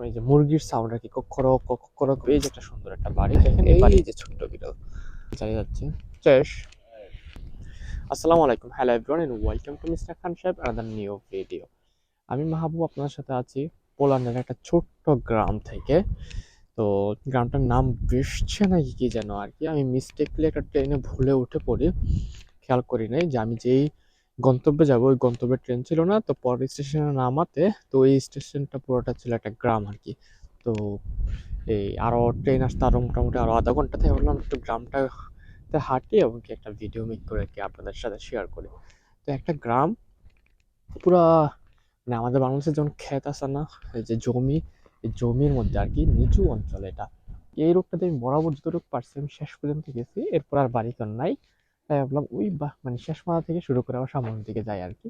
ওই যে মুরগির সাউন্ড আর কি কখরো কখরো এই যে একটা সুন্দর একটা বাড়ি দেখেন এই যে ছোট্ট বিড়াল। চালিয়ে যাচ্ছে। শেষ আসসালামু আলাইকুম। Hello everyone and welcome to mister Khan সাহেব আনাদার নিউ ভিডিও আমি মাহবুব আপনার সাথে আছি পোল্যান্ডের একটা ছোট্ট গ্রাম থেকে। তো গ্রামটার নাম বৃষ্ছে নাকি কি যেন আর কি। আমি মিস্টেকলি একটা ট্রেনে ভুলে উঠে পড়ি। খেয়াল করি নাই যে আমি যেই গন্তব্যে যাব। ওই গন্তব্যে ট্রেন ছিল না, তো পরের স্টেশনে নামাতে, তো ওই স্টেশনটা পুরোটা ছিল একটা গ্রাম আর কি তো এই আরও ট্রেন আসতে আরও মোটামুটি আরও আধা ঘণ্টা থেকে ভাবলাম একটু গ্রামটাতে হাঁটি এবং কি একটা ভিডিও মেক করে কি আপনাদের সাথে শেয়ার করি। তো একটা গ্রাম, পুরা মানে আমাদের বাংলাদেশে যেমন ক্ষেত আছে না, এই যে জমি, এই জমির মধ্যে আর কি নিচু অঞ্চল এটা। এই রোগটাতে আমি বরাবর যতটুকু পারছি আমি শেষ পর্যন্ত গেছি, এরপর আর বাড়ি নাই। তাই ভাবলাম ওই বা মানে শেষ মাথা থেকে শুরু করে আবার সামনের দিকে যাই আর কি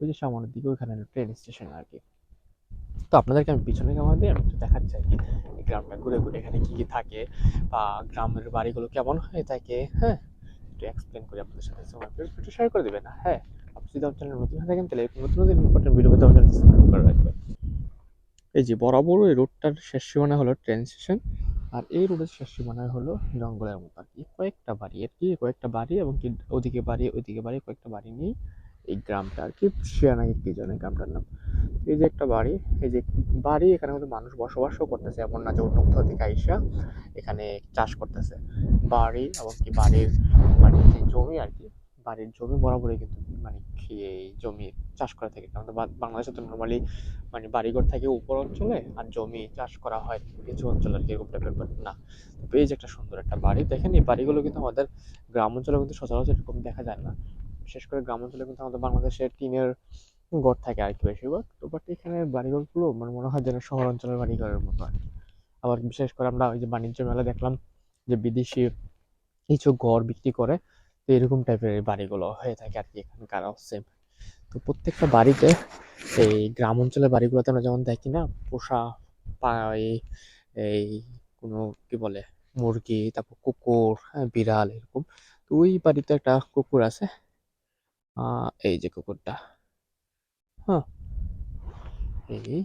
ওই যে সামনের দিকে ওইখানে ট্রেন স্টেশন আর কি তো আপনাদেরকে আমি পিছনে ক্যামেরা দিয়ে আমি একটু দেখাচ্ছি আর কি গ্রামটা ঘুরে ঘুরে এখানে কী কী থাকে বা গ্রামের বাড়িগুলো কেমন হয়ে থাকে হ্যাঁ? একটু এক্সপ্লেন করি আপনাদের সাথে একটু শেয়ার করে দেবেন হ্যাঁ? আপনি যদি আমার চ্যানেল নতুন হয়ে থাকেন, তাহলে নতুন নতুন ইম্পর্টেন্ট ভিডিও পেতে আমার চ্যানেল সাবস্ক্রাইব করে রাখবেন। এই যে বরাবর ওই রোডটার শেষ সীমানা হলো ট্রেন স্টেশন আর এই রোডের শেষ সীমানায় হলো জঙ্গলের মতো আর কি। কয়েকটা বাড়ি আর কি, কয়েকটা বাড়ি এবং কি ওদিকে বাড়ি, ওইদিকে বাড়ি, কয়েকটা বাড়ি নিয়েই এই গ্রামটা আর কি। শিয়ানাগি কি জানে গ্রামটার নাম। এই যে একটা বাড়ি, এই যে বাড়ি এখানে হয়তো মানুষ বসবাসও করতেছে, এমন না যে অন্য কোথাও থেকে আইসা এখানে চাষ করতেছে। বাড়ি এবং কি বাড়ির মানে যে জমি আর কি বাড়ির জমি বরাবরই কিন্তু মানে এই জমি চাষ করা থাকে বা- বাংলাদেশে তো নর্মালি মানে বাড়িঘর থাকে উপর অঞ্চলে আর জমি চাষ করা হয় কিছু অঞ্চলে আর কি, এরকম টাইপের বাট না। এই যে একটা সুন্দর একটা বাড়ি, দেখেন এই বাড়িগুলো কিন্তু আমাদের গ্রাম অঞ্চলে কিন্তু সচরাচর এরকম দেখা যায় না। বিশেষ করে গ্রাম অঞ্চলে কিন্তু আমাদের বাংলাদেশে টিনের ঘর থাকে আর কি বেশিরভাগ। তো বাট এখানে বাড়িঘরগুলো মানে মনে হয় যেন শহর অঞ্চলের বাড়িঘরের মতো আর আবার বিশেষ করে আমরা ওই যে বাণিজ্য মেলা দেখলাম যে বিদেশি কিছু ঘর বিক্রি করে তো এরকম টাইপের বাড়িগুলো হয়ে থাকে আর কি এখানকার সেম তো প্রত্যেকটা বাড়িতে এই গ্রাম অঞ্চলের বাড়িগুলোতে আমরা যেমন দেখি না, পোষা এই এই কোনো কি বলে, মুরগি, তারপর কুকুর হ্যাঁ বিড়াল এরকম। তো ওই বাড়িতে একটা কুকুর আছে। এই যে কুকুরটা। হ্যাঁ। এই।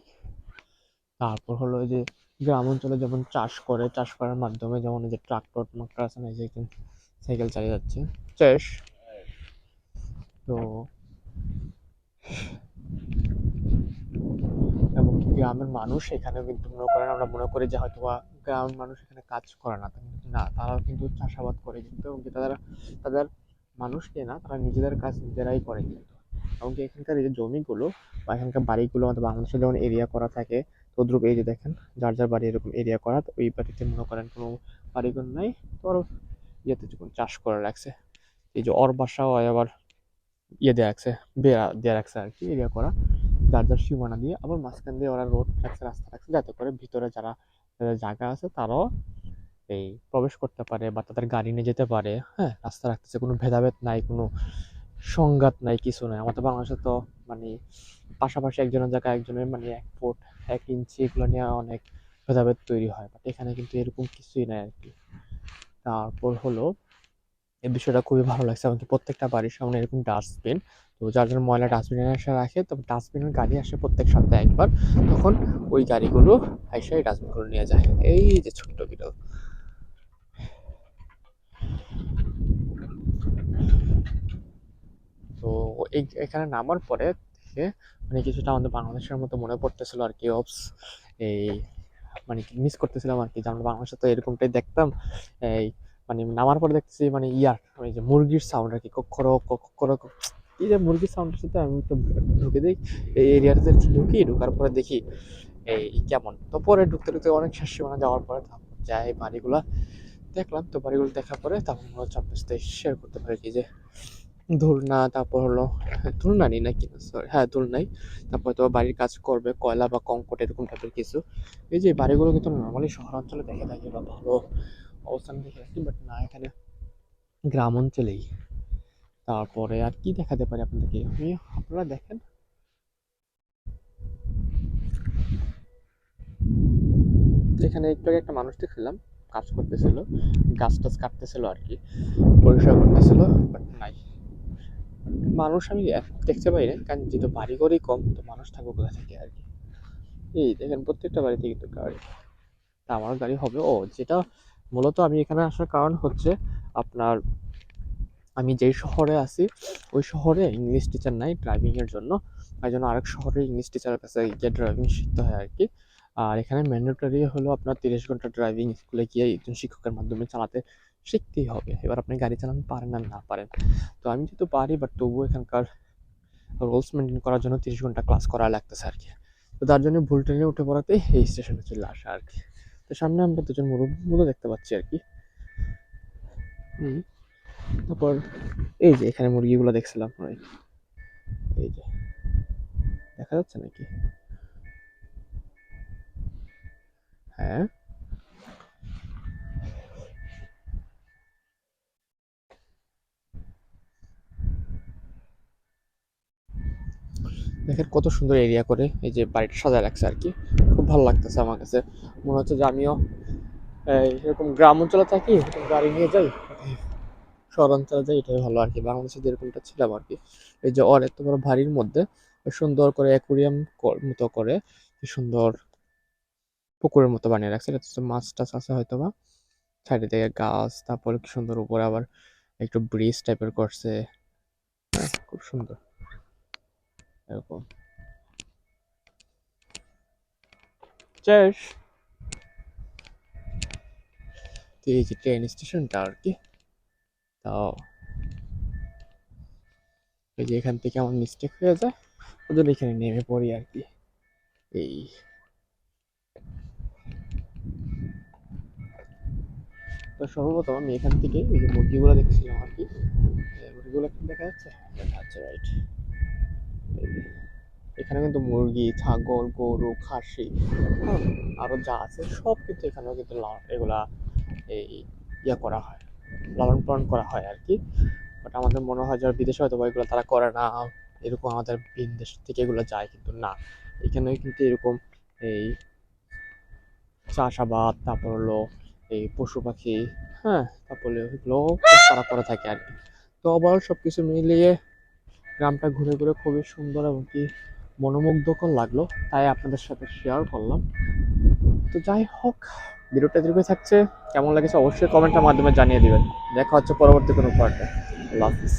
তারপর হলো যে গ্রাম অঞ্চলে যেমন চাষ করে, চাষ করার মাধ্যমে যেমন যে ট্রাক্টর ট্রাক্টর আছে না, এই যে সাইকেল চালিয়ে যাচ্ছে। চাষ তো এবং কি গ্রামের মানুষ এখানে কিন্তু মনে করেন আমরা মনে করি যে হয়তো বা গ্রামের মানুষ এখানে কাজ করে না। না তারাও কিন্তু চাষাবাদ করে কিন্তু এবং তারা তাদের মানুষকে না তারা নিজেদের কাজ নিজেরাই করে কিন্তু। এবং এখানকার এই যে জমিগুলো বা এখানকার বাড়িগুলো আমাদের বাংলাদেশে যেমন এরিয়া করা থাকে তদ্রুপ এই যে দেখেন যার যার বাড়ি এরকম এরিয়া করা তো ওই বাড়িতে মনে করেন কোনো বাড়িঘর নাই। তো ইয়েতে যখন চাষ করে রাখছে এই যে ওর বাসাও আবার ইয়ে দেওয়া রাখছে বেড়া দেওয়া রাখছে আর কি এরিয়া করা। যার যার সীমানা দিয়ে আবার মাঝখান দিয়ে ওরা রোড রাখছে রাস্তা রাখছে যাতে করে ভিতরে যারা জায়গা আছে তারাও এই প্রবেশ করতে পারে বা তাদের গাড়ি নিয়ে যেতে পারে। হ্যাঁ রাস্তা রাখতেছে কোনো ভেদাভেদ নাই, কোনো সংঘাত নাই, কিছু নাই। আমাদের বাংলাদেশে তো মানে পাশাপাশি একজনের জায়গায় একজনের মানে এক ফুট, এক ইঞ্চি এগুলো নিয়ে অনেক ভেদাভেদ তৈরি হয় বাট এখানে কিন্তু এরকম কিছুই নাই আর কি। তারপর হলো, এই বিষয়টা খুবই ভালো লাগছে আমাদের প্রত্যেকটা বাড়ির সামনে এরকম ডাস্টবিন তো যার যার ময়লা ডাস্টবিনে এসে রাখে, তো ডাস্টবিনের গাড়ি আসে প্রত্যেক সপ্তাহে একবার, তখন ওই গাড়িগুলো এসে এই ডাস্টবিনগুলো নিয়ে যায়। এই যে ছোট্ট বিড়াল। তো এখানে নামার পরে দেখে মানে কিছুটা আমাদের বাংলাদেশের মতো মনে পড়তেছিল আর কি অপস এই মানে মিস করতেছিলাম আর কি। যে আমরা বাংলাদেশে তো এরকমটাই দেখতাম। এই মানে নামার পরে দেখতেছি মানে ইয়ার ওই যে মুরগির সাউন্ড আর কি কখরো কখরো এই যে মুরগির সাউন্ডের সাথে আমি তো ঢুকে দিই, এই এরিয়াতে ঢুকি, ঢোকার পরে দেখি, এই কেমন। তো পরে ঢুকতে ঢুকতে অনেক শেষ সীমানা যাওয়ার পরে যাই বাড়িগুলা, দেখলাম। তো বাড়িগুলো দেখার পরে তখন হচ্ছে আপনার সাথে শেয়ার করতে পারি যে ধুলনা, তারপর হলো ধুলনানি নাকি? সরি হ্যাঁ ধুলনাই। তারপর তো বাড়ির কাজ করবে, কয়লা বা কংকট এরকম টাইপের কিছু। এই যে বাড়িগুলো কিন্তু নর্মালি শহর অঞ্চলে দেখে থাকি, বা ভালো অবস্থান দেখে থাকি বাট না, এখানে গ্রাম অঞ্চলেই তারপরে আর কি দেখাতে পারি আপনাদেরকে? আমি আপনারা দেখেন। এখানে একটু আগে একটা মানুষ দেখছিলাম কাজ করতেছিল গাছ টাছ কাটতেছিল আর কি, পরিষ্কার করতেছিল বাট নাই। মানুষ আমি দেখতে পাই না, কারণ যেহেতু বাড়ি ঘরই কম, তো মানুষ থাকবে কোথা থেকে আর কি? এই দেখেন, প্রত্যেকটা বাড়িতে কিন্তু গাড়ি। তা আমার গাড়ি হবে। ও, যেটা মূলত আমি এখানে আসার কারণ হচ্ছে আপনার, আমি যেই শহরে আছি, ওই শহরে ইংলিশ টিচার নাই ড্রাইভিংয়ের জন্য। তাই জন্য আরেক শহরে ইংলিশ টিচারের কাছে গিয়ে ড্রাইভিং শিখতে হয় আর কি। আর এখানে ম্যান্ডেটরি হলো আপনার তিরিশ ঘণ্টা ড্রাইভিং স্কুলে গিয়ে একজন শিক্ষকের মাধ্যমে চালাতে শিখতেই হবে। এবার আপনি গাড়ি চালানো, পারেন আর না পারেন। তো আমি যেহেতু পারি বাট তবুও এখানকার রুলস মেনটেন করার জন্য তিরিশ ঘণ্টা ক্লাস করা লাগতেছে আর কি। তো তার জন্য ভুল ট্রেনে উঠে পড়াতেই এই স্টেশনে চলে আসা আর কি। তো সামনে আমরা দুজন মুরব্বীগুলো দেখতে পাচ্ছি আর কি। তারপর এই যে এখানে মুরগিগুলো দেখছিলাম ওই এই যে, দেখা যাচ্ছে নাকি? হ্যাঁ দেখেন কত সুন্দর এরিয়া করে এই যে বাড়িটা সাজায় রাখছে আর কি খুব ভালো লাগতেছে আমার কাছে। মনে হচ্ছে যে আমিও এরকম গ্রাম অঞ্চলে থাকি গাড়ি নিয়ে যাই শহর অঞ্চলে যাই এটাই ভালো আর কি বাংলাদেশে যেরকমটা ছিলাম আর কি এই যে ওর এত বড় বাড়ির মধ্যে সুন্দর করে অ্যাকুরিয়াম মতো করে সুন্দর পুকুরের মতো বানিয়ে রাখছে। এটা তো মাছ টাছ আছে হয়তো বা সাইডে থেকে গাছ তারপরে কি সুন্দর উপরে আবার একটু ব্রিজ টাইপের করছে। হ্যাঁ, খুব সুন্দর। এরকম। চেস তো এই যে ট্রেন স্টেশনটা আর কি? তাও। এই যে এখান থেকে আমার মিস্টেক হয়ে যায় ওদের এখানে নেমে পড়ি আর কি। এই। তো সর্বপ্রথম আমি এখান থেকে এই যে মুরগিগুলো দেখছিলাম আর কি। মুরগিগুলো দেখা যাচ্ছে? দেখা যাচ্ছে রাইট এখানে কিন্তু মুরগি, ছাগল, গরু, খাসি হ্যাঁ আরও যা আছে সব কিন্তু এখানেও কিন্তু এগুলা এই ইয়া করা হয়, লালন পালন করা হয় আর কি বাট আমাদের মনে হয় যারা বিদেশে হয়তো বা এগুলো তারা করে না, এরকম আমাদের বিদেশ থেকে এগুলো যায় কিন্তু না। এখানে কিন্তু এরকম এই চাষাবাদ, তারপর হলো এই পশু পাখি হ্যাঁ তারপরে এগুলো তারা করে থাকে আর কি তো ওভারঅল সব কিছু মিলিয়ে গ্রামটা ঘুরে ঘুরে খুবই সুন্দর এবং কি মনোমুগ্ধকর লাগল, তাই আপনাদের সাথে শেয়ার করলাম। তো যাই হোক, ভিডিওটা দীর্ঘ থাকছে, কেমন লাগেছে অবশ্যই কমেন্টের মাধ্যমে জানিয়ে দেবেন। দেখা হচ্ছে পরবর্তী কোনো পার্টে আল্লাহ হাফিজ।